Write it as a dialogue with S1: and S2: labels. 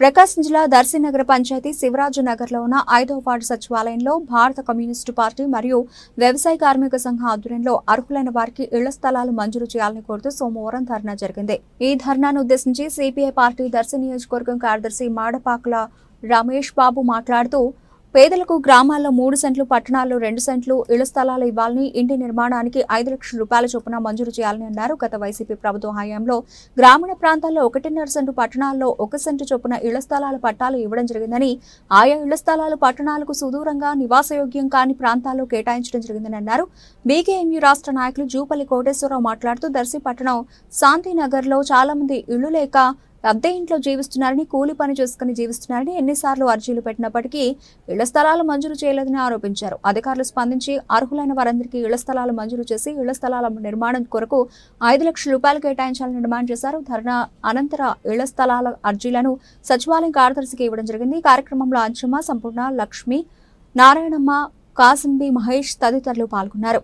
S1: ప్రకాశం జిల్లా దర్శి నగర పంచాయతీ శివరాజు నగర్లో ఉన్న ఐదో వార్డు సచివాలయంలో భారత కమ్యూనిస్టు పార్టీ మరియు వ్యవసాయ కార్మిక సంఘం ఆధ్వర్యంలో అర్హులైన వారికి ఇళ్ళ స్థలాలు మంజూరు చేయాలని కోరుతూ సోమవారం ధర్నా జరిగింది. ఈ ధర్నాను ఉద్దేశించి సిపిఐ పార్టీ దర్శి నియోజకవర్గం కార్యదర్శి మాడపాకుల రమేష్ బాబు మాట్లాడుతూ పేదలకు గ్రామాల్లో మూడు సెంట్లు పట్టణాల్లో రెండు సెంట్లు ఇళ్ళ స్థలాలు ఇవ్వాలని ఇంటి నిర్మాణానికి ఐదు లక్షల రూపాయల చొప్పున మంజూరు చేయాలని అన్నారు. గత వైసీపీ ప్రభుత్వ హయాంలో గ్రామీణ ప్రాంతాల్లో ఒకటిన్నర సెంటు పట్టణాల్లో ఒక సెంటు చొప్పున ఇళ్ళ స్థలాల పట్టాలు ఇవ్వడం జరిగిందని ఆయా ఇళ్ళ స్థలాలు పట్టణాలకు సుదూరంగా నివాసయోగ్యం కాని ప్రాంతాల్లో కేటాయించడం జరిగిందని అన్నారు. బీకేఎంయు రాష్ట్ర నాయకులు జూపల్లి కోటేశ్వరరావు మాట్లాడుతూ దర్శి పట్టణం శాంతినగర్లో చాలా మంది ఇళ్ళు లేక అద్దె ఇంట్లో జీవిస్తున్నారని కూలి పని చేసుకుని జీవిస్తున్నారని ఎన్నిసార్లు అర్జీలు పెట్టినప్పటికీ ఇళ్ళ స్థలాలు మంజూరు చేయలేదని ఆరోపించారు. అధికారులు స్పందించి అర్హులైన వారందరికీ ఇళ్ళ స్థలాలు మంజూరు చేసి ఇళ్ళ స్థలాల నిర్మాణం కొరకు ఐదు లక్షల రూపాయలు కేటాయించాలని డిమాండ్ చేశారు. ధర్నా అనంతర ఇళ్ళ స్థలాల అర్జీలను సచివాలయం కార్యదర్శికి ఇవ్వడం జరిగింది. కార్యక్రమంలో అంచమ్మ సంపూర్ణ లక్ష్మి నారాయణమ్మ కాసింబి మహేష్ తదితరులు పాల్గొన్నారు.